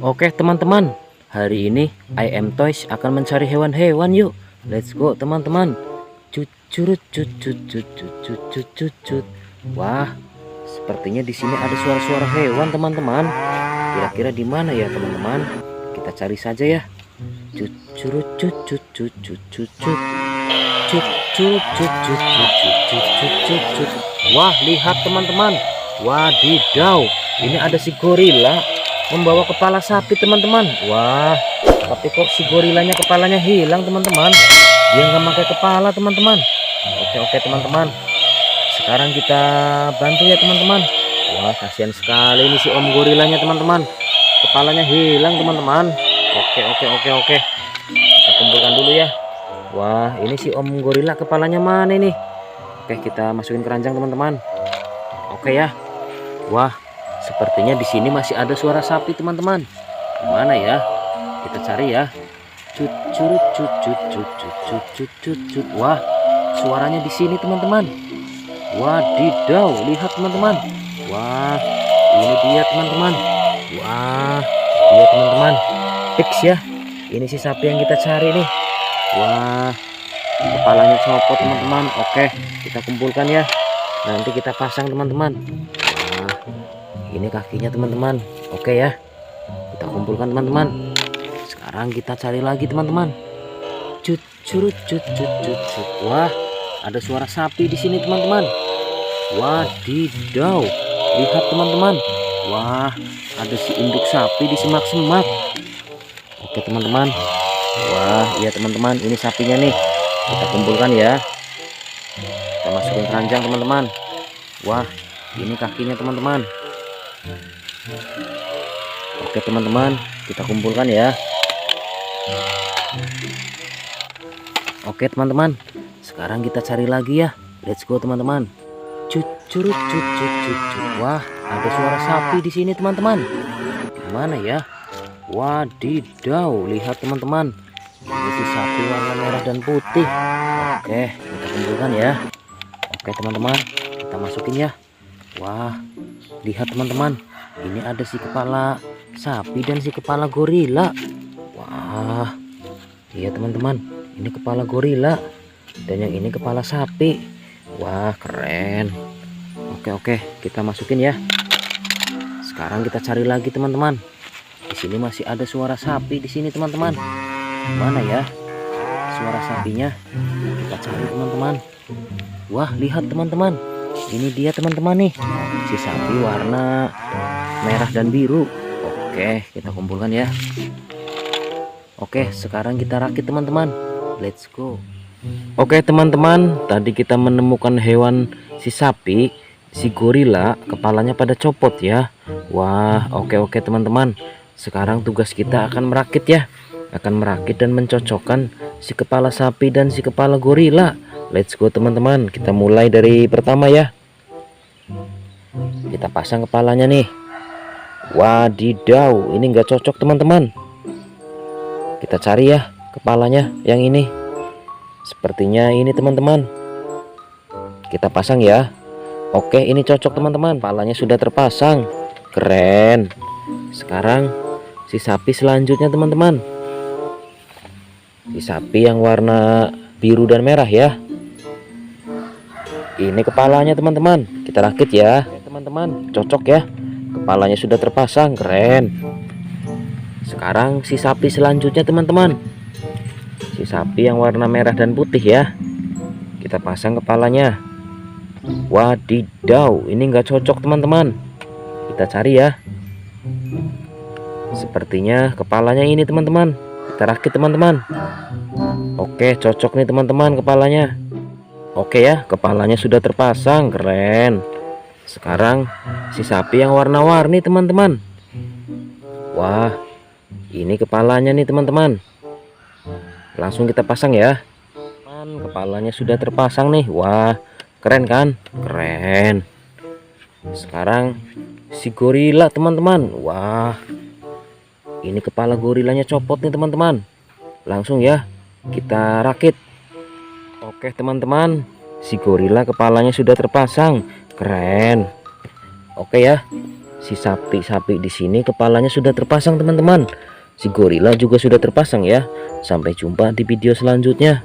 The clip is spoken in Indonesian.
Oke teman-teman, hari ini I am Toys akan mencari hewan-hewan yuk. Let's go teman-teman. Cucurut cucut cucut cucut cucut. Wah, sepertinya di sini ada suara-suara hewan teman-teman. Kira-kira di mana ya teman-teman? Kita cari saja ya. Cucurut cucut cucut cucut cucut cucut cucut cucut. Wah, lihat teman-teman. Wadidaw, ini ada si gorila membawa kepala sapi teman-teman. Wah tapi kok si gorilanya kepalanya hilang teman-teman? Dia nggak pakai kepala teman-teman. Oke oke teman-teman. Sekarang kita bantu ya teman-teman. Wah kasihan sekali ini si om gorilanya teman-teman. Kepalanya hilang teman-teman. Oke oke oke oke. Kita kumpulkan dulu ya. Wah ini si om gorila kepalanya mana ini? Oke kita masukin keranjang teman-teman. Oke ya. Wah Sepertinya di sini masih ada suara sapi, teman-teman. Mana ya? Kita cari ya. Cut cut cut cut cut cut cut. Wah, suaranya di sini, teman-teman. Wadidaw, lihat teman-teman. Wah, ini dia, teman-teman. Wah, dia teman-teman. Fix ya. Ini si sapi yang kita cari nih. Wah, kepalanya copot, teman-teman. Oke, kita kumpulkan ya. Nanti kita pasang, teman-teman. Ini kakinya teman-teman. Oke ya. Kita kumpulkan teman-teman. Sekarang kita cari lagi teman-teman. Cut curut cut cut cut cut. Wah ada suara sapi di sini teman-teman. Wadidaw. Lihat teman-teman. Wah ada si induk sapi di semak-semak. Oke teman-teman. Wah iya teman-teman. Ini sapinya nih. Kita kumpulkan ya. Kita masukin keranjang teman-teman. Wah ini kakinya teman-teman Oke teman-teman kita kumpulkan ya. Oke teman-teman sekarang kita cari lagi ya. Let's go teman-teman. Cut curut cut cut cut cut. Wah ada suara sapi di sini teman-teman. Gimana ya? Wadidaw lihat teman-teman. Ini sapi warna merah dan putih. Oke kita kumpulkan ya. Oke teman-teman kita masukin ya Wah lihat teman-teman. Ini ada si kepala sapi dan si kepala gorila. Wah iya teman-teman. Ini kepala gorila dan yang ini kepala sapi. Wah keren. Oke oke kita masukin ya. Sekarang kita cari lagi teman-teman. Di sini masih ada suara sapi di sini teman-teman. Mana ya suara sapinya? Kita cari teman-teman. Wah lihat teman-teman ini dia teman-teman nih. Si sapi warna merah dan biru. Oke kita kumpulkan ya. Oke sekarang kita rakit teman-teman. Let's go. Oke teman-teman tadi kita menemukan hewan si sapi si gorila kepalanya pada copot ya. Wah oke oke teman-teman. Sekarang tugas kita akan merakit ya. Akan merakit dan mencocokkan si kepala sapi dan si kepala gorila let's go teman-teman kita mulai dari pertama ya kita pasang kepalanya nih Wadidaw, ini nggak cocok teman-teman. Kita cari ya kepalanya yang ini. Sepertinya ini teman-teman. Kita pasang ya. Oke, ini cocok teman-teman. Kepalanya sudah terpasang. Keren. Sekarang si sapi selanjutnya teman-teman. Si sapi yang warna biru dan merah ya. Ini kepalanya teman-teman. Kita rakit ya. Teman-teman, cocok ya. Kepalanya sudah terpasang. Keren. Sekarang si sapi selanjutnya teman-teman. Si sapi yang warna merah dan putih ya. Kita pasang kepalanya. Wadidaw ini enggak cocok teman-teman. Kita cari ya. Sepertinya kepalanya ini teman-teman. Kita rakit teman-teman. Oke cocok nih teman-teman kepalanya oke ya kepalanya sudah terpasang keren sekarang si sapi yang warna-warni teman-teman. Wah, ini kepalanya nih teman-teman. Langsung kita pasang ya. Kepalanya sudah terpasang nih. Wah, keren kan? Keren. Sekarang si gorila teman-teman. Wah, ini kepala gorilanya copot nih teman-teman. Langsung ya, kita rakit. Oke teman-teman, si gorila kepalanya sudah terpasang keren oke ya Si sapi-sapi di sini kepalanya sudah terpasang teman-teman. Si gorila juga sudah terpasang ya. Sampai jumpa di video selanjutnya.